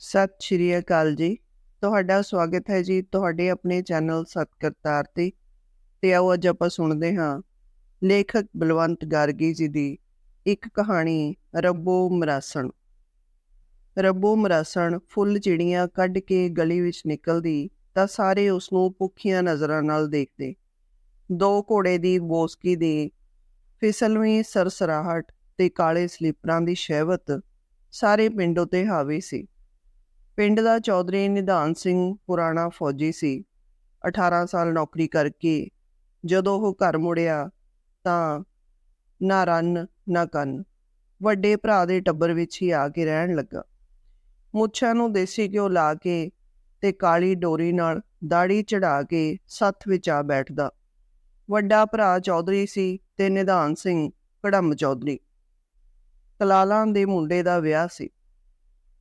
ਸਤਿ ਸ਼੍ਰੀ ਅਕਾਲ ਜੀ। ਤੁਹਾਡਾ ਸਵਾਗਤ ਹੈ ਜੀ ਤੁਹਾਡੇ ਆਪਣੇ ਚੈਨਲ ਸਤਕਰਤਾਰ ਤੇ। ਤੇ ਆਓ ਅੱਜ ਆਪਾਂ ਸੁਣਦੇ ਹਾਂ ਲੇਖਕ ਬਲਵੰਤ ਗਾਰਗੀ ਜੀ ਦੀ ਇੱਕ ਕਹਾਣੀ, ਰੱਬੋ ਮਰਾਸਣ। ਰੱਬੋ ਮਰਾਸਣ ਫੁੱਲ ਚਿੜੀਆਂ ਕੱਢ ਕੇ ਗਲੀ ਵਿੱਚ ਨਿਕਲਦੀ ਤਾਂ ਸਾਰੇ ਉਸ ਨੂੰ ਭੁੱਖੀਆਂ ਨਜ਼ਰਾਂ ਨਾਲ ਦੇਖਦੇ। ਦੋ ਘੋੜੇ ਦੀ ਬੋਸਕੀ ਦੀ ਫਿਸਲਵੀਂ ਸਰਸਰਾਹਟ ਤੇ ਕਾਲੇ ਸਲੀਪਰਾਂ ਦੀ ਸ਼ਹਿਵਤ ਸਾਰੇ ਪਿੰਡ ਉਤੇ ਹਾਵੀ ਸੀ। ਪਿੰਡ ਦਾ ਚੌਧਰੀ ਨਿਧਾਨ ਸਿੰਘ ਪੁਰਾਣਾ ਫੌਜੀ ਸੀ। 18 ਸਾਲ ਨੌਕਰੀ ਕਰਕੇ ਜਦੋਂ ਉਹ ਘਰ ਮੁੜਿਆ ਤਾਂ ਨਾ ਰੰਨ, ਨਾ ਕੰਨ, ਵੱਡੇ ਭਰਾ ਦੇ ਟੱਬਰ ਵਿੱਚ ਹੀ ਆ ਕੇ ਰਹਿਣ ਲੱਗਾ। ਮੁੱਛਾਂ ਨੂੰ ਦੇਸੀ ਘਿਓ ਲਾ ਕੇ ਤੇ ਕਾਲੀ ਡੋਰੀ ਨਾਲ ਦਾੜੀ ਚੜਾ ਕੇ ਸੱਥ ਵਿੱਚ ਆ ਬੈਠਦਾ। ਵੱਡਾ ਭਰਾ ਚੌਧਰੀ ਸੀ ਤੇ ਨਿਧਾਨ ਸਿੰਘ ਕੜਮ ਚੌਧਰੀ। ਕਲਾਲਾਂ ਦੇ ਮੁੰਡੇ ਦਾ ਵਿਆਹ ਸੀ।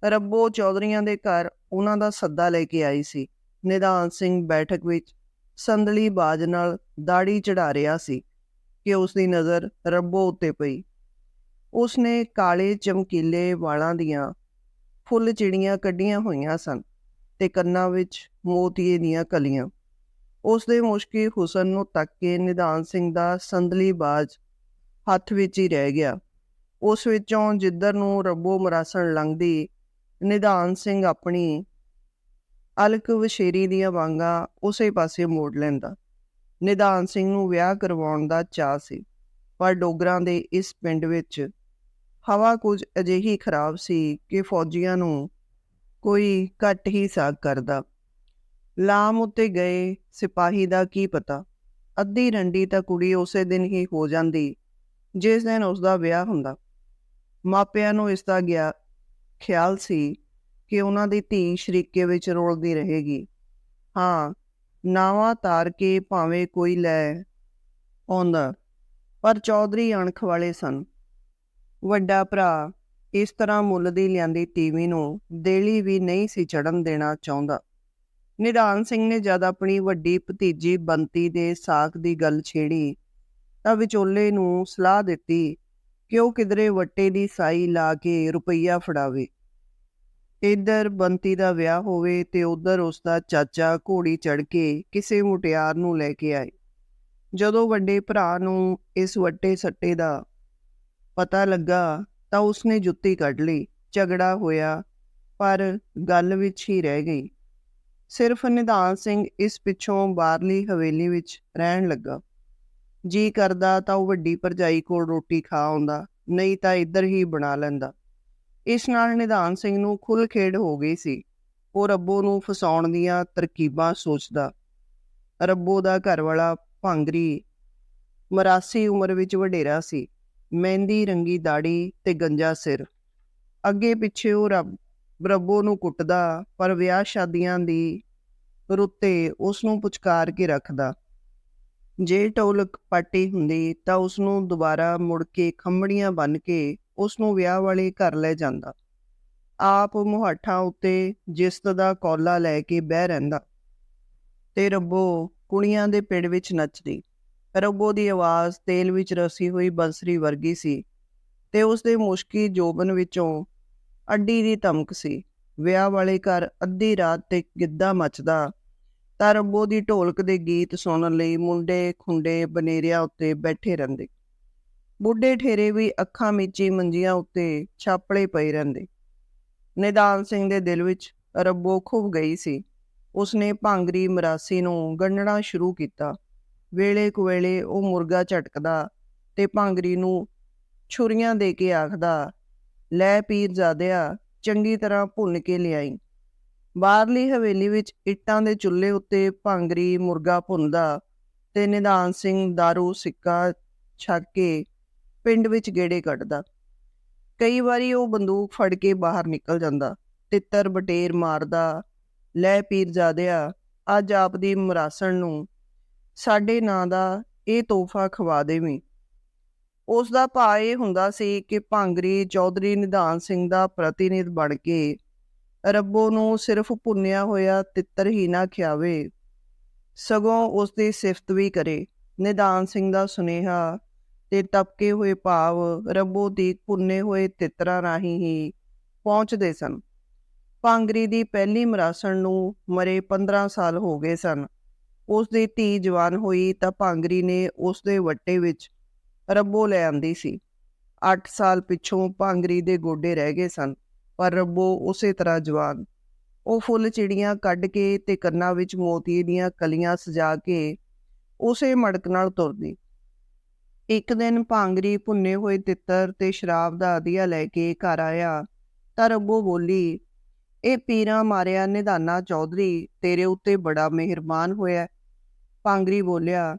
ਰੱਬੋ ਚੌਧਰੀਆਂ ਦੇ ਘਰ ਉਹਨਾਂ ਦਾ ਸੱਦਾ ਲੈ ਕੇ ਆਈ ਸੀ। ਨਿਧਾਨ ਸਿੰਘ ਬੈਠਕ ਵਿੱਚ ਸੰਦਲੀ ਬਾਜ ਨਾਲ ਦਾੜੀ ਚੜਾ ਰਿਹਾ ਸੀ ਕਿ ਉਸ ਦੀ ਨਜ਼ਰ ਰੱਬੋ ਉੱਤੇ ਪਈ। ਉਸਨੇ ਕਾਲੇ ਚਮਕੀਲੇ ਵਾਲਾਂ ਦੀਆਂ ਫੁੱਲ ਚਿੜੀਆਂ ਕੱਢੀਆਂ ਹੋਈਆਂ ਸਨ ਤੇ ਕੰਨਾਂ ਵਿੱਚ ਮੋਤੀਏ ਦੀਆਂ ਕਲੀਆਂ। ਉਸ ਦੇ ਮੁਸ਼ਕੀ ਹੁਸਨ ਨੂੰ ਤੱਕ ਕੇ ਨਿਧਾਨ ਸਿੰਘ ਦਾ ਸੰਦਲੀ ਬਾਜ ਹੱਥ ਵਿੱਚ ਹੀ ਰਹਿ ਗਿਆ। ਉਸ ਵਿੱਚੋਂ ਜਿੱਧਰ ਨੂੰ ਰੱਬੋ ਮਰਾਸਣ ਲੰਘਦੀ ਨਿਧਾਨ ਸਿੰਘ ਆਪਣੀ ਅਲਕ ਵਸ਼ੇਰੀ ਦੀਆਂ ਵਾਂਗਾ ਉਸੇ ਪਾਸੇ ਮੋੜ ਲੈਂਦਾ। ਨਿਧਾਨ ਸਿੰਘ ਨੂੰ ਵਿਆਹ ਕਰਵਾਉਣ ਦਾ ਚਾਹ ਸੀ, ਪਰ ਡੋਗਰਾਂ ਦੇ ਇਸ ਪਿੰਡ ਵਿੱਚ ਹਵਾ ਕੁਝ ਅਜਿਹੀ ਖਰਾਬ ਸੀ ਕਿ ਫੌਜੀਆਂ ਨੂੰ ਕੋਈ ਘੱਟ ਹੀ ਸਾਗ ਕਰਦਾ। ਲਾਮ ਉੱਤੇ ਗਏ ਸਿਪਾਹੀ ਦਾ ਕੀ ਪਤਾ? ਅੱਧੀ ਰੰਡੀ ਤਾਂ ਕੁੜੀ ਉਸੇ ਦਿਨ ਹੀ ਹੋ ਜਾਂਦੀ, ਜਿਸ ਦਿਨ ਉਸ ਦਾ ਵਿਆਹ ਹੁੰਦਾ। ਮਾਪਿਆਂ ਨੂੰ ਇਸ ਦਾ ਗਿਆ ਖਿਆਲ ਸੀ ਕਿ ਉਹਨਾਂ ਦੀ ਧੀ ਸ਼ਰੀਕੇ ਵਿੱਚ ਰੋਲਦੀ ਰਹੇਗੀ। ਹਾਂ, ਨਾਵਾ ਤਾਰ ਕੇ ਭਾਵੇਂ ਕੋਈ ਲੈ ਆਉਂਦਾ, ਪਰ ਚੌਧਰੀ ਅਣਖ ਵਾਲੇ ਸਨ। ਵੱਡਾ ਭਰਾ, ਇਸ ਤਰ੍ਹਾਂ ਮੁੱਲ ਦੀ ਲਿਆਂਦੀ ਤੀਵੀ ਨੂੰ ਦੇਲੀ ਵੀ ਨਹੀਂ ਸੀ ਚੜਨ ਦੇਣਾ ਚਾਹੁੰਦਾ। ਨਿਧਾਨ ਸਿੰਘ ਨੇ ਜਦ ਆਪਣੀ ਵੱਡੀ ਭਤੀਜੀ ਬੰਤੀ ਦੇ ਸਾਖ ਦੀ ਗੱਲ ਛੇੜੀ, ਤਾਂ ਵਿਚੋਲੇ ਨੂੰ ਸਲਾਹ ਦਿੱਤੀ ਕਿ ਉਹ ਕਿਧਰੇ ਵੱਟੇ ਦੀ ਸਾਈ ਲਾ ਕੇ ਰੁਪਈਆ ਫੜਾਵੇ? ਇੱਧਰ ਬੰਤੀ ਦਾ ਵਿਆਹ ਹੋਵੇ ਤੇ ਉੱਧਰ ਉਸ ਦਾ ਚਾਚਾ ਘੋੜੀ ਚੜ ਕੇ ਕਿਸੇ ਮੁਟਿਆਰ ਨੂੰ ਲੈ ਕੇ ਆਏ। ਜਦੋਂ ਵੱਡੇ ਭਰਾ ਨੂੰ ਇਸ ਵੱਟੇ ਸੱਟੇ ਦਾ ਪਤਾ ਲੱਗਾ ਤਾਂ ਉਸਨੇ ਜੁੱਤੀ ਕੱਢ ਲਈ, ਝਗੜਾ ਹੋਇਆ, ਪਰ ਗੱਲ ਵਿੱਚ ਹੀ ਰਹਿ ਗਈ। ਸਿਰਫ ਨਿਧਾਨ ਸਿੰਘ ਇਸ ਪਿੱਛੋਂ ਬਾਹਰਲੀ ਹਵੇਲੀ ਵਿੱਚ ਰਹਿਣ ਲੱਗਾ। ਜੀ ਕਰਦਾ ਤਾਂ ਉਹ ਵੱਡੀ ਭਰਜਾਈ ਕੋਲ ਰੋਟੀ ਖਾ ਆਉਂਦਾ, ਨਹੀਂ ਤਾਂ ਇੱਧਰ ਹੀ ਬਣਾ ਲੈਂਦਾ। ਇਸ ਨਾਲ ਨਿਧਾਨ ਸਿੰਘ ਨੂੰ ਖੁੱਲ ਖੇਡ ਹੋ ਗਈ ਸੀ। ਉਹ ਰੱਬੋ ਨੂੰ ਫਸਾਉਣ ਦੀਆਂ ਤਰਕੀਬਾਂ ਸੋਚਦਾ। ਰੱਬੋ ਦਾ ਘਰ ਵਾਲਾ ਭਾਂਗਰੀ ਮਰਾਸੀ ਉਮਰ ਵਿੱਚ ਵਡੇਰਾ ਸੀ। ਮਹਿੰਦੀ, ਰੰਗੀ ਦਾੜੀ ਤੇ ਗੰਜਾ ਸਿਰ। ਅੱਗੇ ਪਿੱਛੇ ਉਹ ਰੱਬ, ਰੱਬੋ ਨੂੰ ਕੁੱਟਦਾ, ਪਰ ਵਿਆਹ ਸ਼ਾਦੀਆਂ ਦੀ ਰੁੱਤੇ ਉਸ ਨੂੰ ਪੁਚਕਾਰ ਕੇ ਰੱਖਦਾ। ਜੇ ਟੌਲਕ ਪਾਟੀ ਹੁੰਦੀ ਤਾਂ ਉਸ ਨੂੰ ਦੁਬਾਰਾ ਮੁੜ ਕੇ ਖੰਮੜੀਆਂ ਬੰਨ ਕੇ ਉਸ ਨੂੰ ਵਿਆਹ ਵਾਲੇ ਘਰ ਲੈ ਜਾਂਦਾ। ਆਪ ਮੁਹਾਠਾਂ ਉੱਤੇ ਜਿਸਤ ਦਾ ਕੌਲਾ ਲੈ ਕੇ ਬਹਿ ਰਹਿੰਦਾ। ਤੇ ਰੱਬੋ ਕੁੜੀਆਂ ਦੇ ਪਿੰਡ ਵਿੱਚ ਨੱਚਦੀ। ਰੱਬੋ ਦੀ ਆਵਾਜ਼ ਤੇਲ ਵਿੱਚ ਰਸੀ ਹੋਈ ਬੰਸਰੀ ਵਰਗੀ ਸੀ ਤੇ ਉਸ ਦੇ ਮੁਸ਼ਕੀ ਜੋਬਨ ਵਿੱਚੋਂ ਅੱਡੀ ਦੀ ਧਮਕ ਸੀ। ਵਿਆਹ ਵਾਲੇ ਘਰ ਅੱਧੀ ਰਾਤ ਤੇ ਗਿੱਧਾ ਮੱਚਦਾ ਤਾਂ ਰੱਬੋ ਦੀ ਢੋਲਕ ਦੇ ਗੀਤ ਸੁਣਨ ਲਈ ਮੁੰਡੇ ਖੁੰਡੇ ਬਨੇਰਿਆਂ ਉੱਤੇ ਬੈਠੇ ਰਹਿੰਦੇ। ਬੁੱਢੇ ਠੇਰੇ ਵੀ ਅੱਖਾਂ ਮੀਚੀ ਮੰਜੀਆਂ ਉੱਤੇ ਛਾਪੜੇ ਪਏ ਰਹਿੰਦੇ। ਨਿਦਾਨ ਸਿੰਘ ਦੇ ਦਿਲ ਵਿੱਚ ਰੱਬੋ ਖੁੱਭ ਗਈ ਸੀ। ਉਸਨੇ ਭਾਂਗਰੀ ਮਰਾਸੀ ਨੂੰ ਗੰਢਣਾ ਸ਼ੁਰੂ ਕੀਤਾ। ਵੇਲੇ ਕੁਵੇਲੇ ਉਹ ਮੁਰਗਾ ਝਟਕਦਾ ਤੇ ਭਾਂਗਰੀ ਨੂੰ ਛੁਰੀਆਂ ਦੇ ਕੇ ਆਖਦਾ, ਲੈ ਪੀਰ ਜਾਦਿਆ ਚੰਗੀ ਤਰ੍ਹਾਂ ਭੁੰਨ ਕੇ ਲਿਆਈ। ਬਾਹਰਲੀ ਹਵੇਲੀ ਵਿੱਚ ਇੱਟਾਂ ਦੇ ਚੁੱਲ੍ਹੇ ਉੱਤੇ ਭਾਂਗਰੀ ਮੁਰਗਾ ਭੁੰਨਦਾ ਤੇ ਨਿਧਾਨ ਸਿੰਘ दारू ਸਿੱਕਾ ਛੱਕ ਕੇ ਪਿੰਡ ਵਿੱਚ ਗੇੜੇ ਕੱਢਦਾ। ਕਈ ਵਾਰੀ ਉਹ ਬੰਦੂਕ ਫੜ ਕੇ ਬਾਹਰ ਨਿਕਲ ਜਾਂਦਾ, ਤਿੱਤਰ ਬਟੇਰ ਮਾਰਦਾ, ਲੈ ਪੀਰ ਜਾਦਿਆ, ਅੱਜ ਆਪ ਦੀ ਮਰਾਸਣ ਨੂੰ ਸਾਡੇ ਨਾਂ ਦਾ ਇਹ ਤੋਹਫਾ ਖਵਾ ਦੇਵੀਂ। ਉਸ ਦਾ ਭਾ ਇਹ ਹੁੰਦਾ ਸੀ ਕਿ ਭਾਂਗਰੀ ਚੌਧਰੀ ਨਿਧਾਨ ਸਿੰਘ ਦਾ ਪ੍ਰਤੀਨਿਧ ਬਣ ਕੇ ਰੱਬੋ ਨੂੰ ਸਿਰਫ ਭੁੰਨਿਆ ਹੋਇਆ ਤਿੱਤਰ ਹੀ ਨਾ ਖਿਆਵੇ। ਸਗੋਂ ਉਸ ਦੀ ਸਿਫਤ ਵੀ ਕਰੇ। ਨਿਦਾਨ ਸਿੰਘ ਦਾ ਸੁਨੇਹਾ ਤੇ ਤਪਕੇ ਹੋਏ ਭਾਵ ਰੱਬੋ ਦੀ ਭੁੰਨੇ ਹੋਏ ਤਿੱਤਰਾਂ ਰਾਹੀਂ ਹੀ ਪਹੁੰਚਦੇ ਸਨ। ਭਾਂਗਰੀ ਦੀ ਪਹਿਲੀ ਮਰਾਸਣ ਨੂੰ ਮਰੇ 15 ਸਾਲ ਹੋ ਗਏ ਸਨ। ਉਸ ਦੀ ਧੀ ਜਵਾਨ ਹੋਈ ਤਾਂ ਭਾਂਗਰੀ ਨੇ ਉਸ ਦੇ ਵੱਟੇ ਵਿੱਚ ਰੱਬੋ ਲੈ ਆਂਦੀ ਸੀ। 8 ਸਾਲ ਪਿੱਛੋਂ ਭਾਂਗਰੀ ਦੇ ਗੋਡੇ ਰਹਿ ਗਏ ਸਨ। ਪਰ ਰੱਬੋ ਉਸੇ ਤਰ੍ਹਾਂ ਜਵਾਨ। ਉਹ ਫੁੱਲ ਚਿੜੀਆਂ ਕੱਢ ਕੇ ਤੇ ਕੰਨਾਂ ਵਿੱਚ ਮੋਤੀ ਦੀਆਂ ਕਲੀਆਂ ਸਜਾ ਕੇ ਉਸੇ ਮੜਕ ਨਾਲ ਤੁਰਦੀ। ਇੱਕ ਦਿਨ ਭਾਂਗਰੀ ਭੁੰਨੇ ਹੋਏ ਤਿੱਤਰ ਤੇ ਸ਼ਰਾਬ ਦਾ ਅਧੀਆ ਲੈ ਕੇ ਘਰ ਆਇਆ ਤਾਂ ਰੱਬੋ ਬੋਲੀ, ਇਹ ਪੀਰਾਂ ਮਾਰਿਆ ਨਿਧਾਨਾ ਚੌਧਰੀ, ਤੇਰੇ ਉੱਤੇ ਬੜਾ ਮਿਹਰਬਾਨ ਹੋਇਆ ਭਾਂਗਰੀ ਬੋਲਿਆ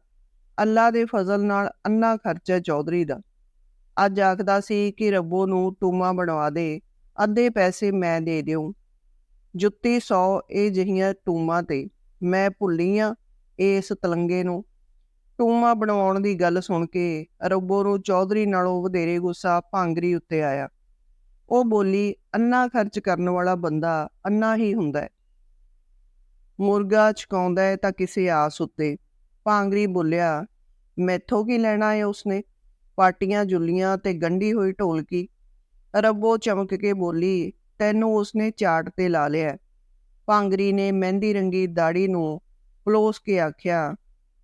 ਅੱਲਾ ਦੇ ਫਜ਼ਲ ਨਾਲ ਅੰਨਾ ਖਰਚਾ ਚੌਧਰੀ ਦਾ। ਅੱਜ ਆਖਦਾ ਸੀ ਕਿ ਰੱਬੋ ਨੂੰ ਟੂਮਾ ਬਣਵਾ ਦੇ। ਅੱਧੇ ਪੈਸੇ ਮੈਂ ਦੇ ਦਿਉ ਜੁੱਤੀ ਸੌ ਇਹ ਜਹੀਆਂ ਟੂਮਾਂ ਤੇ ਮੈਂ ਭੁੱਲੀ ਆ ਇਸ ਤਲੰਗੇ ਨੂੰ। ਟੂਮਾ ਬਣਾਉਣ ਦੀ ਗੱਲ ਸੁਣ ਕੇ ਰੱਬੋ ਨੂੰ ਚੌਧਰੀ ਨਾਲੋਂ ਵਧੇਰੇ ਗੁੱਸਾ ਭਾਂਗਰੀ ਉੱਤੇ ਆਇਆ। ਉਹ ਬੋਲੀ, ਅੰਨਾ ਖਰਚ ਕਰਨ ਵਾਲਾ ਬੰਦਾ ਅੰਨਾ ਹੀ ਹੁੰਦਾ ਹੈ। ਮੁਰਗਾ ਚਕਾਉਂਦਾ ਹੈ ਤਾਂ ਕਿਸੇ ਆਸ ਉੱਤੇ। ਭਾਂਗਰੀ ਬੋਲਿਆ, ਮੈਥੋਂ ਕੀ ਲੈਣਾ ਹੈ ਉਸਨੇ? ਪਾਟੀਆਂ, ਜੁੱਲੀਆਂ ਤੇ ਗੰਢੀ ਹੋਈ ਢੋਲਕੀ। ਰੱਬੋ ਚਮਕ ਕੇ ਬੋਲੀ, ਤੈਨੂੰ ਉਸਨੇ ਚਾਟ ਤੇ ਲਾ ਲਿਆ। ਭਾਂਗਰੀ ਨੇ ਮਹਿੰਦੀ ਰੰਗੀ ਦਾੜੀ ਨੂੰ ਪਲੋਸ ਕੇ ਆਖਿਆ,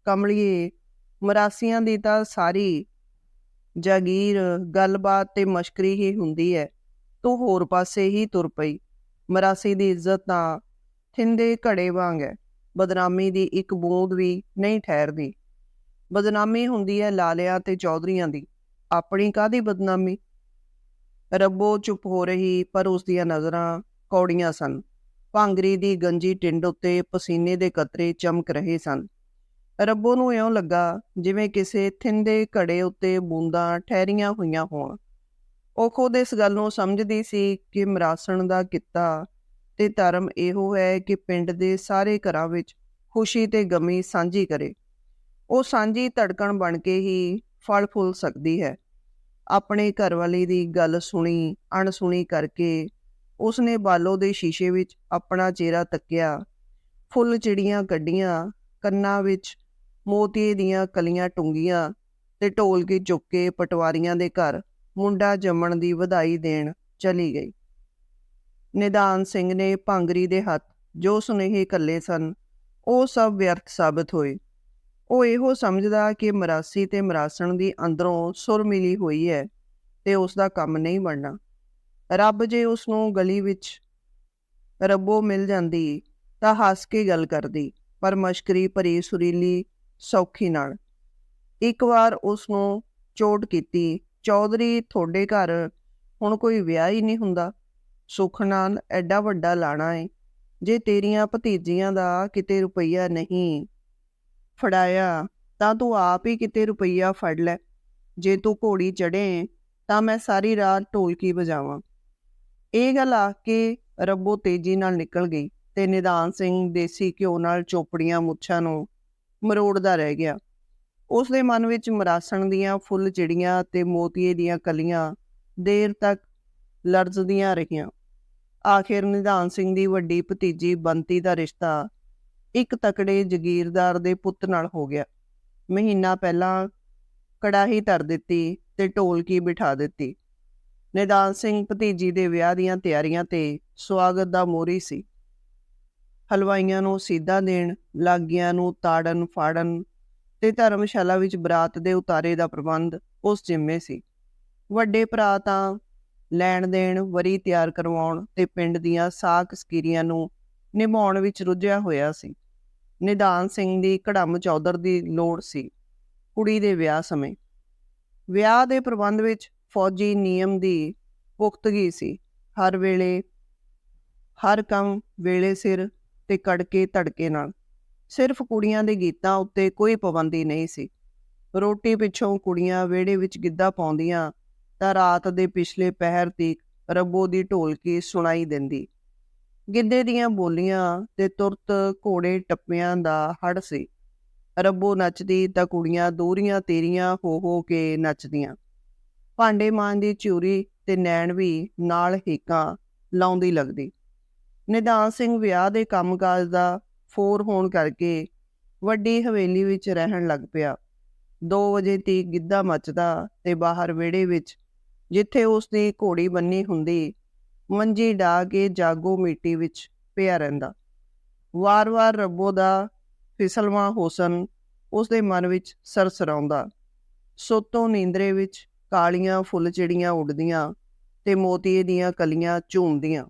ਕਮਲੀਏ, ਮਰਾਸੀਆਂ ਦੀ ਤਾਂ ਸਾਰੀ ਜਾਗੀਰ, ਗੱਲਬਾਤ ਤੇ ਮਸ਼ਕਰੀ ਹੀ ਹੁੰਦੀ ਹੈ ਤੂੰ ਹੋਰ ਪਾਸੇ ਹੀ ਤੁਰ ਪਈ। ਮਰਾਸੀ ਦੀ ਇੱਜ਼ਤ ਤਾਂ ਥਿੰਦੇ ਘੜੇ ਵਾਂਗ ਹੈ ਬਦਨਾਮੀ ਦੀ ਇੱਕ ਬੂੰਦ ਵੀ ਨਹੀਂ ਠਹਿਰਦੀ। ਬਦਨਾਮੀ ਹੁੰਦੀ ਹੈ ਲਾਲਿਆਂ ਤੇ ਚੌਧਰੀਆਂ ਦੀ। ਆਪਣੀ ਕਾਦੀ ਬਦਨਾਮੀ? ਰੱਬੋ ਚੁੱਪ ਹੋ ਰਹੀ, ਪਰ ਉਸ ਦੀਆਂ ਨਜ਼ਰਾਂ ਕੌੜੀਆਂ ਸਨ। ਭਾਂਗਰੀ ਦੀ ਗੰਜੀ ਟਿੰਡ ਉੱਤੇ ਪਸੀਨੇ ਦੇ ਕਤਰੇ ਚਮਕ ਰਹੇ ਸਨ। ਰੱਬੋ ਨੂੰ ਇਉਂ ਲੱਗਾ ਜਿਵੇਂ ਕਿਸੇ ਥਿੰਦੇ ਘੜੇ ਉੱਤੇ ਬੂੰਦਾਂ ਠਹਿਰੀਆਂ ਹੋਈਆਂ ਹੋਣ। ਉਹ ਖੁਦ ਇਸ ਗੱਲ ਨੂੰ ਸਮਝਦੀ ਸੀ ਕਿ ਮਰਾਸਣ ਦਾ ਕਿੱਤਾ ਤੇ ਧਰਮ ਇਹੋ ਹੈ ਕਿ ਪਿੰਡ ਦੇ ਸਾਰੇ ਘਰਾਂ ਵਿੱਚ ਖੁਸ਼ੀ ਤੇ ਗਮੀ ਸਾਂਝੀ ਕਰੇ। ਉਹ ਸਾਂਝੀ ਧੜਕਣ ਬਣ ਕੇ ਹੀ ਫਲ ਫੁੱਲ ਸਕਦੀ ਹੈ। ਆਪਣੇ ਘਰਵਾਲੀ ਦੀ ਗੱਲ ਸੁਣੀ, ਅਣਸੁਣੀ ਕਰਕੇ ਉਸਨੇ ਬਾਲੋ ਦੇ ਸ਼ੀਸ਼ੇ ਵਿੱਚ ਆਪਣਾ ਚਿਹਰਾ ਤੱਕਿਆ। ਫੁੱਲ ਚਿੜੀਆਂ ਕੱਢੀਆਂ, ਕੰਨਾਂ ਵਿੱਚ ਮੋਤੀਏ ਦੀਆਂ ਕਲੀਆਂ ਟੁੰਗੀਆਂ ਤੇ ਢੋਲਕੀ ਚੁੱਕ ਕੇ ਪਟਵਾਰੀਆਂ ਦੇ ਘਰ ਮੁੰਡਾ ਜੰਮਣ ਦੀ ਵਧਾਈ ਦੇਣ ਚਲੀ ਗਈ। ਨਿਦਾਨ ਸਿੰਘ ਨੇ ਭਾਂਗਰੀ ਦੇ ਹੱਥ ਜੋ ਸੁਨੇਹੇ ਕੱਲੇ ਸਨ, ਉਹ ਸਭ ਵਿਅਰਥ ਸਾਬਤ ਹੋਏ। ਉਹ ਇਹੋ ਸਮਝਦਾ ਕਿ ਮਰਾਸੀ ਤੇ ਮਰਾਸਣ ਦੀ ਅੰਦਰੋਂ ਸੁਰ ਮਿਲੀ ਹੋਈ ਹੈ ਤੇ ਉਸ ਦਾ ਕੰਮ ਨਹੀਂ ਬਣਨਾ। ਰੱਬ ਜੇ ਉਸ ਨੂੰ ਗਲੀ ਵਿੱਚ ਰੱਬੋ ਮਿਲ ਜਾਂਦੀ ਤਾਂ ਹੱਸ ਕੇ ਗੱਲ ਕਰਦੀ, ਪਰ ਮਸ਼ਕਰੀ ਭਰੀ ਸੁਰੀਲੀ ਸੌਖੀ ਨਾਲ। ਇੱਕ ਵਾਰ ਉਸ ਨੂੰ ਚੋਟ ਕੀਤੀ, ਚੌਧਰੀ, ਤੁਹਾਡੇ ਘਰ ਹੁਣ ਕੋਈ ਵਿਆਹ ਹੀ ਨਹੀਂ ਹੁੰਦਾ? ਸੁੱਖ ਨਾਲ ਐਡਾ ਵੱਡਾ ਲਾਣਾ ਏ। ਜੇ ਤੇਰੀਆਂ ਭਤੀਜੀਆਂ ਦਾ ਕਿਤੇ ਰੁਪਈਆ ਨਹੀਂ ਫੜਾਇਆ, ਤਾਂ ਤੂੰ ਆਪ ਹੀ ਕਿਤੇ ਰੁਪਈਆ ਫੜ ਲੈ। ਜੇ ਤੂੰ ਘੋੜੀ ਚੜੇ ਤਾਂ ਮੈਂ ਸਾਰੀ ਰਾਤ ਢੋਲਕੀ ਵਜਾਵਾਂ। ਇਹ ਗੱਲ ਆ ਕੇ ਰੱਬੋ ਤੇਜ਼ੀ ਨਾਲ ਨਿਕਲ ਗਈ ਤੇ ਨਿਦਾਨ ਸਿੰਘ ਦੇਸੀ ਘਿਓ ਨਾਲ ਚੋਪੜੀਆਂ ਮੁੱਛਾਂ ਨੂੰ ਮਰੋੜਦਾ ਰਹਿ ਗਿਆ। ਉਸ ਦੇ ਮਨ ਵਿੱਚ ਮਰਾਸਣ ਦੀਆਂ ਫੁੱਲ ਚਿੜੀਆਂ ਤੇ ਮੋਤੀਏ ਦੀਆਂ ਕਲੀਆਂ ਦੇਰ ਤੱਕ ਲੜਜਦੀਆਂ ਰਹੀਆਂ। ਆਖਿਰ ਨਿਧਾਨ ਸਿੰਘ ਦੀ ਵੱਡੀ ਭਤੀਜੀ ਬੰਤੀ ਦਾ ਰਿਸ਼ਤਾ ਇੱਕ ਤਕੜੇ ਜ਼ਗੀਰਦਾਰ ਦੇ ਪੁੱਤ ਨਾਲ ਹੋ ਗਿਆ। ਮਹੀਨਾ ਪਹਿਲਾਂ ਕੜਾਹੀ ਧਰ ਦਿੱਤੀ ਤੇ ਢੋਲਕੀ ਬਿਠਾ ਦਿੱਤੀ। ਨਿਦਾਨ ਸਿੰਘ ਭਤੀਜੀ ਦੇ ਵਿਆਹ ਦੀਆਂ ਤਿਆਰੀਆਂ ਤੇ ਸਵਾਗਤ ਦਾ ਮੋਰੀ ਸੀ। ਹਲਵਾਈਆਂ ਨੂੰ ਸਿੱਧਾ ਦੇਣ, ਲਾਗੀਆਂ ਨੂੰ ਤਾੜਨ, ਫਾੜਨ ਤੇ ਧਰਮਸ਼ਾਲਾ ਵਿੱਚ ਬਰਾਤ ਦੇ ਉਤਾਰੇ ਦਾ ਪ੍ਰਬੰਧ ਉਸ ਜਿੰਮੇ ਸੀ। ਵੱਡੇ ਭਰਾ ਤਾਂ ਲੈਣ ਦੇਣ, ਵਰੀ ਤਿਆਰ ਕਰਵਾਉਣ ਤੇ ਪਿੰਡ ਦੀਆਂ ਸਾਕ ਸਕੀਰੀਆਂ ਨੂੰ ਨਿਭਾਉਣ ਵਿੱਚ ਰੁੱਝਿਆ ਹੋਇਆ ਸੀ। ਨਿਦਾਨ ਸਿੰਘ ਦੀ ਕੜਮ ਚੌਧਰ ਦੀ ਲੋੜ ਸੀ, ਕੁੜੀ ਦੇ ਵਿਆਹ ਸਮੇਂ। ਵਿਆਹ ਦੇ ਪ੍ਰਬੰਧ ਵਿੱਚ ਫੌਜੀ ਨਿਯਮ ਦੀ ਪੁਖਤਗੀ ਸੀ। ਹਰ ਵੇਲੇ, ਹਰ ਕੰਮ ਵੇਲੇ ਸਿਰ ਤੇ ਕੜਕੇ ਧੜਕੇ ਨਾਲ। ਸਿਰਫ ਕੁੜੀਆਂ ਦੇ ਗੀਤਾਂ ਉੱਤੇ ਕੋਈ ਪਾਬੰਦੀ ਨਹੀਂ ਸੀ। ਰੋਟੀ ਪਿੱਛੋਂ ਕੁੜੀਆਂ ਵਿਹੜੇ ਵਿੱਚ ਗਿੱਧਾ ਪਾਉਂਦੀਆਂ ਤਾਂ ਰਾਤ ਦੇ ਪਿਛਲੇ ਪਹਿਰ ਤੀਕ ਰੱਬੋ ਦੀ ਢੋਲਕੀ ਸੁਣਾਈ ਦਿੰਦੀ। ਗਿੱਧੇ ਦੀਆਂ ਬੋਲੀਆਂ ਤੇ ਤੁਰਤ ਘੋੜੇ ਟੱਪਿਆਂ ਦਾ ਹੜ ਸੀ। ਰੱਬੋ ਨੱਚਦੀ ਤਾਂ ਕੁੜੀਆਂ ਦੂਰੀਆਂ ਤੇਰੀਆਂ ਹੋ ਹੋ ਕੇ ਨੱਚਦੀਆਂ। ਭਾਂਡੇ ਮਾਂ ਦੀ ਚੂਰੀ ਤੇ ਨੈਣ ਵੀ ਨਾਲ ਹੀਕਾਂ ਲਾਉਂਦੀ ਲੱਗਦੀ। ਨਿਦਾਨ ਸਿੰਘ ਵਿਆਹ ਦੇ ਕੰਮਕਾਜ ਦਾ ਫੋਰ ਹੋਣ ਕਰਕੇ ਵੱਡੀ ਹਵੇਲੀ ਵਿੱਚ ਰਹਿਣ ਲੱਗ ਪਿਆ। 2 ਵਜੇ ਤੀ ਗਿੱਧਾ ਮੱਚਦਾ ਤੇ ਬਾਹਰ ਵਿਹੜੇ ਵਿੱਚ, ਜਿੱਥੇ ਉਸ ਦੀ ਘੋੜੀ ਬੰਨੀ ਹੁੰਦੀ ਮੰਜੀ ਢਾ ਕੇ ਜਾਗੋ ਮਿੱਟੀ ਵਿੱਚ ਪਿਆ ਰਹਿੰਦਾ। ਵਾਰ-ਵਾਰ ਰੱਬੋ ਦਾ ਫਿਸਲਵਾਂ ਹੁਸਨ ਉਸ ਦੇ ਮਨ ਵਿੱਚ ਸਰਸਰਾਉਂਦਾ। ਸੋਤੋਂ ਨੀਂਦਰੇ ਵਿੱਚ ਕਾਲੀਆਂ ਫੁੱਲ ਚਿੜੀਆਂ ਉੱਡਦੀਆਂ ਤੇ ਮੋਤੀਏ ਦੀਆਂ ਕਲੀਆਂ ਝੂਮਦੀਆਂ।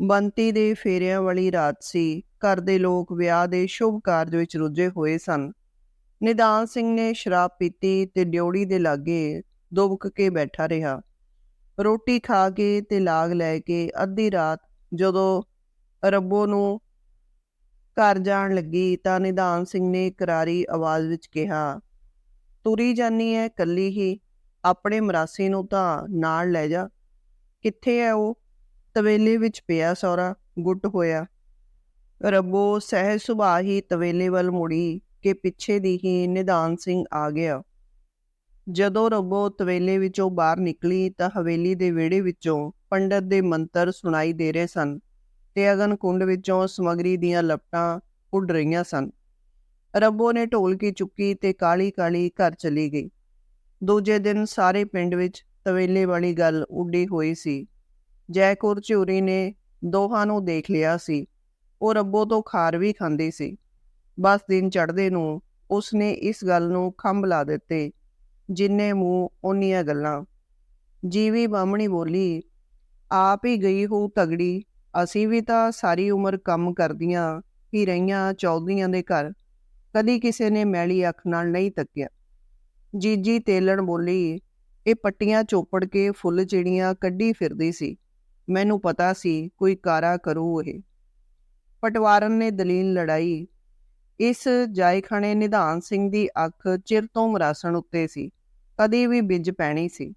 ਬੰਤੀ ਦੇ ਫੇਰਿਆਂ ਵਾਲੀ ਰਾਤ ਸੀ। ਘਰ ਦੇ ਲੋਕ ਵਿਆਹ ਦੇ ਸ਼ੁਭ ਕਾਰਜ ਵਿੱਚ ਰੁੱਝੇ ਹੋਏ ਸਨ। ਨਿਦਾਨ ਸਿੰਘ ਨੇ ਸ਼ਰਾਬ ਪੀਤੀ ਤੇ ਡਿਉੜੀ ਦੇ ਲਾਗੇ ਦੁਬਕ ਕੇ ਬੈਠਾ ਰਿਹਾ। ਰੋਟੀ ਖਾ ਕੇ ਤੇ ਲਾਗ ਲੈ ਕੇ ਅੱਧੀ ਰਾਤ ਜਦੋਂ ਰੱਬੋ ਨੂੰ ਘਰ ਜਾਣ ਲੱਗੀ ਤਾਂ ਨਿਧਾਨ ਸਿੰਘ ਨੇ ਕਰਾਰੀ ਆਵਾਜ਼ ਵਿੱਚ ਕਿਹਾ, ਤੁਰੀ ਜਾਨੀ ਐ ਕੱਲੀ ਹੀ, ਆਪਣੇ ਮਰਾਸੀ ਨੂੰ ਤਾਂ ਨਾਲ ਲੈ ਜਾ। ਕਿੱਥੇ ਐ ਉਹ? ਤਵੇਲੇ ਵਿੱਚ ਪਿਆ ਸੌਰਾ ਗੁੱਟ ਹੋਇਆ ਰੱਬੋ ਸਹਿਜ ਸੁਭਾਅ ਹੀ ਤਵੇਲੇ ਵੱਲ ਮੁੜੀ ਕਿ ਪਿੱਛੇ ਦੀ ਹੀ ਨਿਦਾਨ ਸਿੰਘ ਆ ਗਿਆ। ਜਦੋਂ ਰੱਬੋ ਤਵੇਲੇ ਵਿੱਚੋਂ ਬਾਹਰ ਨਿਕਲੀ ਤਾਂ ਹਵੇਲੀ ਦੇ ਵਿਹੜੇ ਵਿੱਚੋਂ ਪੰਡਤ ਦੇ ਮੰਤਰ ਸੁਣਾਈ ਦੇ ਰਹੇ ਸਨ ਤੇ ਅਗਨ ਕੁੰਡ ਵਿੱਚੋਂ ਸਮਗਰੀ ਦੀਆਂ ਲਪਟਾਂ ਉੱਡ ਰਹੀਆਂ ਸਨ। ਰੱਬੋ ਨੇ ਢੋਲਕੀ ਚੁੱਕੀ ਤੇ ਕਾਲੀ ਕਾਲੀ ਘਰ ਚਲੀ ਗਈ। ਦੂਜੇ ਦਿਨ ਸਾਰੇ ਪਿੰਡ ਵਿੱਚ ਤਵੇਲੇ ਵਾਲੀ ਗੱਲ ਉੱਡੀ ਹੋਈ ਸੀ। ਜੈਕੁਰ ਝੂਰੀ ਨੇ ਦੋਹਾਂ ਨੂੰ ਦੇਖ ਲਿਆ ਸੀ। ਉਹ ਰੱਬੋ ਤੋਂ ਖਾਰ ਵੀ ਖਾਂਦੀ ਸੀ। ਬਸ ਦਿਨ ਚੜ੍ਹਦੇ ਨੂੰ ਉਸਨੇ ਇਸ ਗੱਲ ਨੂੰ ਖੰਭ ਲਾ ਦਿੱਤੇ ਜਿੰਨੇ ਮੂੰਹ, ਓਨੀਆਂ ਗੱਲਾਂ। ਜੀਵੀ ਬਾਹਮਣੀ ਬੋਲੀ, ਆਪ ਹੀ ਗਈ ਹੋ ਤਗੜੀ, ਅਸੀਂ ਵੀ ਤਾਂ ਸਾਰੀ ਉਮਰ ਕੰਮ ਕਰਦੀਆਂ ਹੀ ਰਹੀਆਂ ਚੌਧਰੀਆਂ ਦੇ ਘਰ। ਕਦੀ ਕਿਸੇ ਨੇ ਮੈਲੀ ਅੱਖ ਨਾਲ ਨਹੀਂ ਤੱਕਿਆ। ਜੀਜੀ ਤੇਲਣ ਬੋਲੀ, ਇਹ ਪੱਟੀਆਂ ਚੋਪੜ ਕੇ ਫੁੱਲ ਚਿੜੀਆਂ ਕੱਢੀ ਫਿਰਦੀ ਸੀ। ਮੈਨੂੰ ਪਤਾ ਸੀ ਕੋਈ ਕਾਰਾ ਕਰੂ ਇਹ। ਪਟਵਾਰਨ ਨੇ ਦਲੀਲ ਲੜਾਈ। ਇਸ ਜਾਇਖਾਣੇ ਨਿਧਾਨ ਸਿੰਘ ਦੀ ਅੱਖ ਚਿਰ ਤੋਂ ਮਰਾਸਣ ਉੱਤੇ ਸੀ। ਕਦੀ ਵੀ ਬਿੱਜ ਪੈਣੀ ਸੀ।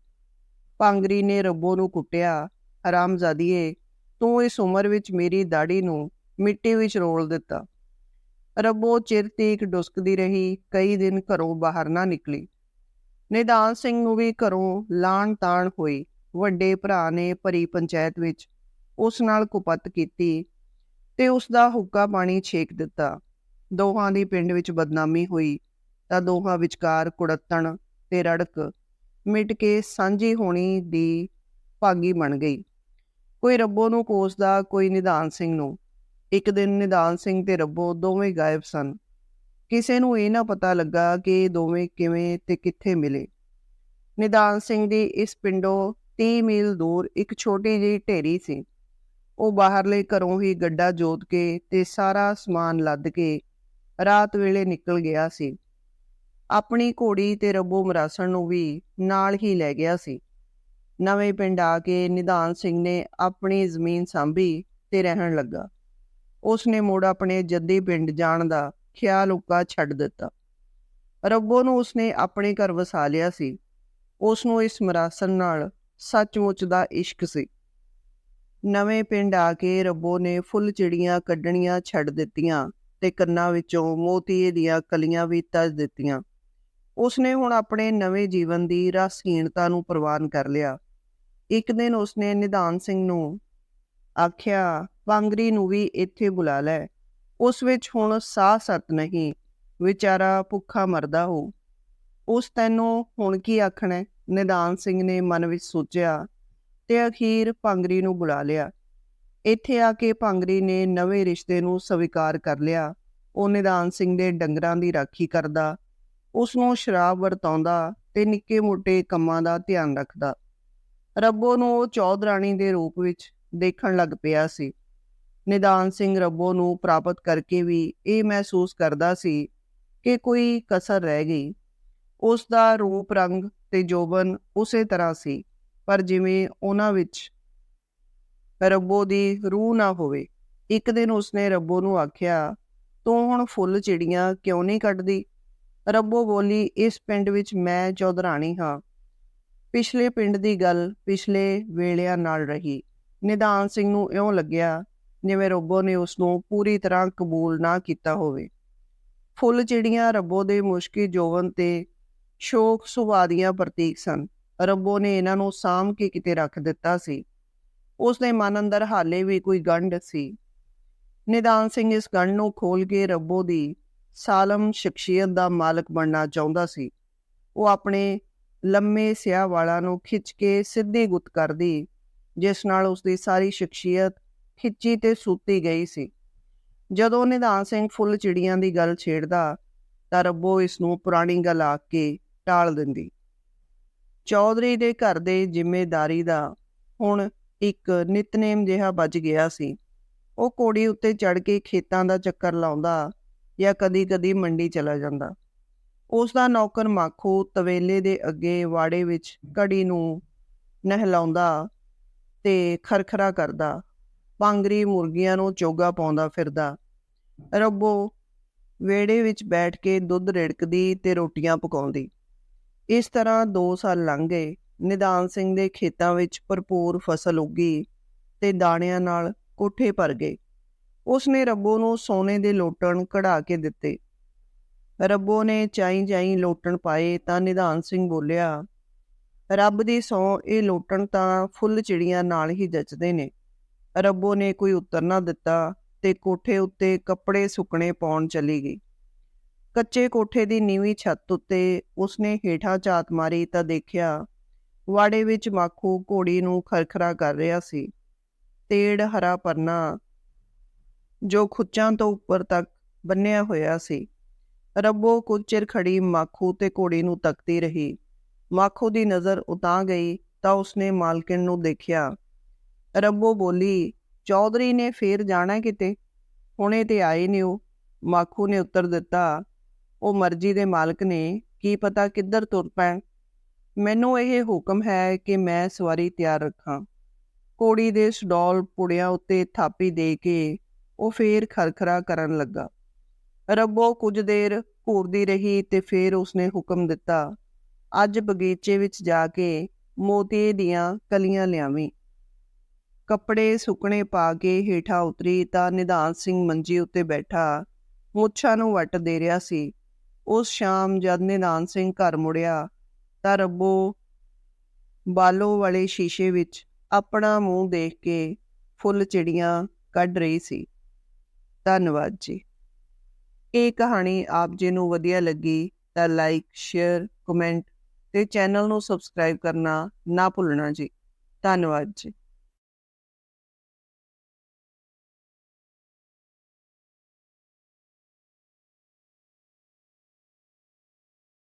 ਪਾਂਗਰੀ ਨੇ ਰੱਬੋ ਨੂੰ ਕੁੱਟਿਆ, ਹਰਾਮਜ਼ਾਦੀਏ, ਤੂੰ ਇਸ ਉਮਰ ਵਿੱਚ ਮੇਰੀ ਦਾੜੀ ਨੂੰ ਮਿੱਟੀ ਵਿੱਚ ਰੋਲ ਦਿੱਤਾ ਰੱਬੋ ਚਿਰ ਤੀਕ ਡੁਸਕਦੀ ਰਹੀ, ਕਈ ਦਿਨ ਘਰੋਂ ਬਾਹਰ ਨਾ ਨਿਕਲੀ। ਨਿਦਾਨ ਸਿੰਘ ਨੂੰ ਵੀ ਘਰੋਂ ਲਾਣ ਤਾਣ ਹੋਈ। ਵੱਡੇ ਭਰਾ ਨੇ ਭਰੀ ਪੰਚਾਇਤ ਵਿੱਚ ਉਸ ਨਾਲ ਕੁਪੱਤ ਕੀਤੀ ਤੇ ਉਸ ਦਾ ਹੁੱਕਾ ਪਾਣੀ ਛੇਕ ਦਿੱਤਾ। ਦੋਹਾਂ ਦੀ ਪਿੰਡ ਵਿੱਚ ਬਦਨਾਮੀ ਹੋਈ ਤਾਂ ਦੋਹਾਂ ਵਿਚਕਾਰ ਕੁੜੱਤਣ ਤੇ ਰੜਕ ਮਿਟ ਕੇ ਸਾਂਝੀ ਹੋਣੀ ਦੀ ਭਾਗੀ ਬਣ ਗਈ। ਕੋਈ ਰੱਬੋ ਨੂੰ ਕੋਸਦਾ, ਕੋਈ ਨਿਦਾਨ ਸਿੰਘ ਨੂੰ। ਇੱਕ ਦਿਨ ਨਿਦਾਨ ਸਿੰਘ ਤੇ ਰੱਬੋ ਦੋਵੇਂ ਗਾਇਬ ਸਨ। ਕਿਸੇ ਨੂੰ ਇਹ ਨਾ ਪਤਾ ਲੱਗਾ ਕਿ ਇਹ ਦੋਵੇਂ ਕਿਵੇਂ ਤੇ ਕਿੱਥੇ ਮਿਲੇ। ਨਿਦਾਨ ਸਿੰਘ ਦੀ ਇਸ ਪਿੰਡੋਂ 30 ਮੀਲ ਦੂਰ ਇੱਕ ਛੋਟੀ ਜਿਹੀ ਢੇਰੀ ਸੀ। ਉਹ ਬਾਹਰਲੇ ਘਰੋਂ ਹੀ ਗੱਡਾ ਜੋਤ ਕੇ ਤੇ ਸਾਰਾ ਸਮਾਨ ਲੱਦ ਕੇ ਰਾਤ ਵੇਲੇ ਨਿਕਲ ਗਿਆ ਸੀ। ਆਪਣੀ ਘੋੜੀ ਤੇ ਰੱਬੋ ਮਰਾਸਣ ਨੂੰ ਵੀ ਨਾਲ ਹੀ ਲੈ ਗਿਆ ਸੀ। ਨਵੇਂ ਪਿੰਡ ਆ ਕੇ ਨਿਦਾਨ ਸਿੰਘ ਨੇ ਆਪਣੀ ਜ਼ਮੀਨ ਸੰਭੀ ਤੇ ਰਹਿਣ ਲੱਗਾ। ਉਸ ਨੇ ਮੁੜ ਆਪਣੇ ਜੱਦੀ ਪਿੰਡ ਜਾਣ ਦਾ ਖਿਆਲ ਉੱਕਾ ਛੱਡ ਦਿੱਤਾ। ਰੱਬੋ ਨੂੰ ਉਸਨੇ ਆਪਣੇ ਘਰ ਵਸਾ ਲਿਆ ਸੀ। ਉਸ ਨੂੰ ਇਸ ਮਰਾਸਣ ਨਾਲ ਸੱਚਮੁੱਚ ਦਾ ਇਸ਼ਕ ਸੀ। ਨਵੇਂ ਪਿੰਡ ਆ ਕੇ ਰੱਬੋ ਨੇ ਫੁੱਲ ਚਿੜੀਆਂ ਕੱਢਣੀਆਂ ਛੱਡ ਦਿੱਤੀਆਂ ਤੇ ਕੰਨਾਂ ਵਿੱਚੋਂ ਮੋਤੀਏ ਦੀਆਂ ਕਲੀਆਂ ਵੀ ਤਜ ਦਿੱਤੀਆਂ। ਉਸਨੇ ਹੁਣ ਆਪਣੇ ਨਵੇਂ ਜੀਵਨ ਦੀ ਰਸਹੀਣਤਾ ਨੂੰ ਪ੍ਰਵਾਨ ਕਰ ਲਿਆ। ਇੱਕ ਦਿਨ ਉਸਨੇ ਨਿਧਾਨ ਸਿੰਘ ਨੂੰ ਆਖਿਆ, ਵਾਂਗਰੀ ਨੂੰ ਵੀ ਇੱਥੇ ਬੁਲਾ ਲੈ। ਉਸ ਵਿੱਚ ਹੁਣ ਸਾਹ ਸਤ ਨਹੀਂ, ਵਿਚਾਰਾ ਭੁੱਖਾ ਮਰਦਾ ਹੋ। ਉਸ ਤੈਨੂੰ ਹੁਣ ਕੀ ਆਖਣਾ? ਨਿਧਾਨ ਸਿੰਘ ਨੇ ਮਨ ਵਿੱਚ ਸੋਚਿਆ ਤੇ ਅਖੀਰ ਭਾਂਗਰੀ ਨੂੰ ਬੁਲਾ ਲਿਆ। ਇੱਥੇ ਆ ਕੇ ਭਾਂਗਰੀ ਨੇ ਨਵੇਂ ਰਿਸ਼ਤੇ ਨੂੰ ਸਵੀਕਾਰ ਕਰ ਲਿਆ। ਉਹ ਨਿਧਾਨ ਸਿੰਘ ਦੇ ਡੰਗਰਾਂ ਦੀ ਰਾਖੀ ਕਰਦਾ ਉਸ ਨੂੰ ਸ਼ਰਾਬ ਵਰਤਾਉਂਦਾ ਤੇ ਨਿੱਕੇ ਮੋਟੇ ਕੰਮਾਂ ਦਾ ਧਿਆਨ ਰੱਖਦਾ। ਰੱਬੋ ਨੂੰ ਉਹ ਚੌਧਰਾਣੀ ਦੇ ਰੂਪ ਵਿੱਚ ਦੇਖਣ ਲੱਗ ਪਿਆ ਸੀ। ਨਿਦਾਨ ਸਿੰਘ ਰੱਬੋ ਨੂੰ ਪ੍ਰਾਪਤ ਕਰਕੇ ਵੀ ਇਹ ਮਹਿਸੂਸ ਕਰਦਾ ਸੀ ਕਿ ਕੋਈ ਕਸਰ ਰਹਿ ਗਈ। ਉਸ ਦਾ ਰੂਪ ਰੰਗ ਤੇ ਜੋਬਨ ਉਸੇ ਤਰ੍ਹਾਂ ਸੀ, ਪਰ ਜਿਵੇਂ ਉਹਨਾਂ ਵਿੱਚ ਰੱਬੋ ਦੀ ਰੂਹ ਨਾ ਹੋਵੇ, ਇੱਕ ਦਿਨ ਉਸਨੇ ਰੱਬੋ ਨੂੰ ਆਖਿਆ, ਤੂੰ ਹੁਣ ਫੁੱਲ ਚਿੜੀਆਂ ਕਿਉਂ ਨਹੀਂ ਕੱਢਦੀ? ਰੱਬੋ ਬੋਲੀ, ਇਸ ਪਿੰਡ ਵਿੱਚ ਮੈਂ ਚੌਧਰਾਣੀ ਹਾਂ। ਪਿਛਲੇ ਪਿੰਡ ਦੀ ਗੱਲ ਪਿਛਲੇ ਵੇਲਿਆਂ ਨਾਲ ਰਹੀ। ਨਿਦਾਨ ਸਿੰਘ ਨੂੰ ਇਉਂ ਲੱਗਿਆ ਜਿਵੇਂ ਰੱਬੋ ਨੇ ਉਸ ਨੂੰ ਪੂਰੀ ਤਰ੍ਹਾਂ ਕਬੂਲ ਨਾ ਕੀਤਾ ਹੋਵੇ। ਫੁੱਲ ਚਿੜੀਆਂ ਰੱਬੋ ਦੇ ਮੁਸ਼ਕੀ ਜੋਵਨ ਤੇ ਸ਼ੋਕ ਸੁਭਾਅ ਦੀਆਂ ਪ੍ਰਤੀਕ ਸਨ। ਰੱਬੋ ਨੇ ਇਹਨਾਂ ਨੂੰ ਸਾਂਭ ਕੇ ਕਿਤੇ ਰੱਖ ਦਿੱਤਾ ਸੀ। ਉਸ ਦੇ ਮਨ ਅੰਦਰ ਹਾਲੇ ਵੀ ਕੋਈ ਗੰਢ ਸੀ। ਨਿਦਾਨ ਸਿੰਘ ਇਸ ਗੰਢ ਨੂੰ ਖੋਲ ਕੇ ਰੱਬੋ ਦੀ ਸਾਲਮ ਸ਼ਖਸੀਅਤ ਦਾ ਮਾਲਕ ਬਣਨਾ ਚਾਹੁੰਦਾ ਸੀ। ਉਹ ਆਪਣੇ ਲੰਮੇ ਸਿਆਹ ਵਾਲਾਂ ਨੂੰ ਖਿੱਚ ਕੇ ਸਿੱਧੀ ਗੁੱਤ ਕਰਦੀ, ਜਿਸ ਨਾਲ ਉਸ ਦੀ ਸਾਰੀ ਸ਼ਖਸੀਅਤ ਖਿੱਚੀ ਤੇ ਸੂਤੀ ਗਈ ਸੀ। ਜਦੋਂ ਨਿਧਾਨ ਸਿੰਘ ਫੁੱਲ ਚਿੜੀਆਂ ਦੀ ਗੱਲ ਛੇੜਦਾ, ਤਾਂ ਰੱਬੋ ਇਸ ਨੂੰ ਪੁਰਾਣੀ ਗੱਲ ਆਖ ਕੇ ਟਾਲ ਦਿੰਦੀ। ਚੌਧਰੀ ਦੇ ਘਰ ਦੇ ਜ਼ਿੰਮੇਦਾਰੀ ਦਾ ਹੁਣ ਇੱਕ ਨਿਤਨੇਮ ਜਿਹਾ ਵੱਜ ਗਿਆ ਸੀ। ਉਹ ਕੋੜੀ ਉੱਤੇ ਚੜ ਕੇ ਖੇਤਾਂ ਦਾ ਚੱਕਰ ਲਾਉਂਦਾ ਜਾਂ ਕਦੀ-ਕਦੀ ਮੰਡੀ ਚਲਾ ਜਾਂਦਾ। ਉਸ ਦਾ ਨੌਕਰ ਮਾਖੋ ਤਵੇਲੇ ਦੇ ਅੱਗੇ ਵਾੜੇ ਵਿੱਚ ਕੜੀ ਨੂੰ ਨਹਿਲਾਉਂਦਾ ਤੇ ਖਰਖਰਾ ਕਰਦਾ ਪਾਂਗਰੀ ਮੁਰਗੀਆਂ ਨੂੰ ਚੋਗਾ ਪਾਉਂਦਾ ਫਿਰਦਾ। ਰੱਬੋ ਵੇੜੇ ਵਿੱਚ ਬੈਠ ਕੇ ਦੁੱਧ ਰਿੜਕਦੀ ਤੇ ਰੋਟੀਆਂ ਪਕਾਉਂਦੀ। ਇਸ ਤਰ੍ਹਾਂ 2 ਸਾਲ ਲੰਘ ਗਏ। ਨਿਦਾਨ ਸਿੰਘ ਦੇ ਖੇਤਾਂ ਵਿੱਚ ਭਰਪੂਰ ਫਸਲ ਉੱਗੀ ਤੇ ਦਾਣਿਆਂ ਨਾਲ ਕੋਠੇ ਭਰ ਗਏ। ਉਸ ਨੇ ਰੱਬੋ ਨੂੰ ਸੋਨੇ ਦੇ ਲੋਟਣ ਕਢਾ ਕੇ ਦਿੱਤੇ। ਰੱਬੋ ਨੇ ਚਾਈ ਚਾਈ ਲੋਟਣ ਪਾਏ ਤਾਂ ਨਿਧਾਨ ਸਿੰਘ ਬੋਲਿਆ, ਰੱਬ ਦੀ ਸੌ, ਇਹ ਲੋਟਣ ਤਾਂ ਫੁੱਲ ਚਿੜੀਆਂ ਨਾਲ ਹੀ ਜੱਚਦੇ ਨੇ ਰੱਬੋ ਨੇ ਕੋਈ ਉੱਤਰ ਨਾ ਦਿੱਤਾ ਤੇ ਕੋਠੇ ਉੱਤੇ ਕੱਪੜੇ ਸੁੱਕਣੇ ਪਾਉਣ ਚਲੀ ਗਈ। ਕੱਚੇ ਕੋਠੇ ਦੀ ਨੀਵੀਂ ਛੱਤ ਉੱਤੇ ਉਸਨੇ ਹੇਠਾਂ ਝਾਤ ਮਾਰੀ ਤਾਂ ਦੇਖਿਆ ਵਾੜੇ ਵਿੱਚ ਮਾਖੂ ਘੋੜੀ ਨੂੰ ਖਰਖਰਾ ਕਰ ਰਿਹਾ ਸੀ। ਤੇੜ ਹਰਾ ਪਰਨਾ ਜੋ ਖੁੱਚਾਂ ਤੋਂ ਉੱਪਰ ਤੱਕ ਬੰਨਿਆ ਹੋਇਆ ਸੀ। ਰੱਬੋ ਕੁਝ ਚਿਰ ਖੜੀ ਮਾਖੂ ਤੇ ਘੋੜੀ ਨੂੰ ਤੱਕਦੀ ਰਹੀ। ਮਾਖੂ ਦੀ ਨਜ਼ਰ ਉਤਾਂ ਗਈ ਤਾਂ ਉਸਨੇ ਮਾਲਕਿਨ ਨੂੰ ਦੇਖਿਆ। ਰੱਬੋ ਬੋਲੀ, ਚੌਧਰੀ ਨੇ ਫੇਰ ਜਾਣਾ ਕਿਤੇ? ਹੁਣੇ ਤੇ ਆਏ ਨੇ ਉਹ। ਮਾਖੂ ਨੇ ਉੱਤਰ ਦਿੱਤਾ, ਉਹ ਮਰਜ਼ੀ ਦੇ ਮਾਲਕ ਨੇ, ਕੀ ਪਤਾ ਕਿੱਧਰ ਤੁਰ ਪੈਣ? ਮੈਨੂੰ ਇਹ ਹੁਕਮ ਹੈ ਕਿ ਮੈਂ ਸਵਾਰੀ ਤਿਆਰ ਰੱਖਾਂ। ਕੋੜੀ ਦੇ ਸਡੌਲ ਪੁੜਿਆਂ ਉੱਤੇ ਥਾਪੀ ਦੇ ਕੇ ਉਹ ਫੇਰ ਖਰਖਰਾ ਕਰਨ ਲੱਗਾ। ਰੱਬੋ ਕੁਝ ਦੇਰ ਘੂਰਦੀ ਰਹੀ ਤੇ ਫੇਰ ਉਸਨੇ ਹੁਕਮ ਦਿੱਤਾ, ਅੱਜ ਬਗੀਚੇ ਵਿੱਚ ਜਾ ਕੇ ਮੋਤੀ ਦੀਆਂ ਕਲੀਆਂ ਲਿਆਵੀਂ। ਕੱਪੜੇ ਸੁੱਕਣੇ ਪਾ ਕੇ ਹੇਠਾਂ ਉਤਰੀ ਤਾਂ ਨਿਧਾਨ ਸਿੰਘ ਮੰਜੀ ਉੱਤੇ ਬੈਠਾ, ਮੁੱਛਾਂ ਨੂੰ ਵੱਟ ਦੇ ਰਿਹਾ ਸੀ। ਉਸ ਸ਼ਾਮ ਜਦ ਨਿਧਾਨ ਸਿੰਘ ਘਰ ਮੁੜਿਆ, ਤਾਂ ਰੱਬੋ ਬਾਲੋ ਵਾਲੇ ਸ਼ੀਸ਼ੇ ਵਿੱਚ ਆਪਣਾ ਮੂੰਹ ਦੇਖ ਕੇ ਫੁੱਲ ਚਿੜੀਆਂ ਕੱਢ ਰਹੀ ਸੀ। ਧੰਨਵਾਦ ਜੀ। ਇਹ ਕਹਾਣੀ ਆਪ ਜੀ ਨੂੰ ਵਧੀਆ ਲੱਗੀ ਤਾਂ ਲਾਈਕ ਸ਼ੇਅਰ ਕਮੈਂਟ ਤੇ ਚੈਨਲ ਨੂੰ ਸਬਸਕ੍ਰਾਈਬ ਕਰਨਾ ਨਾ ਭੁੱਲਣਾ ਜੀ। ਧੰਨਵਾਦ ਜੀ।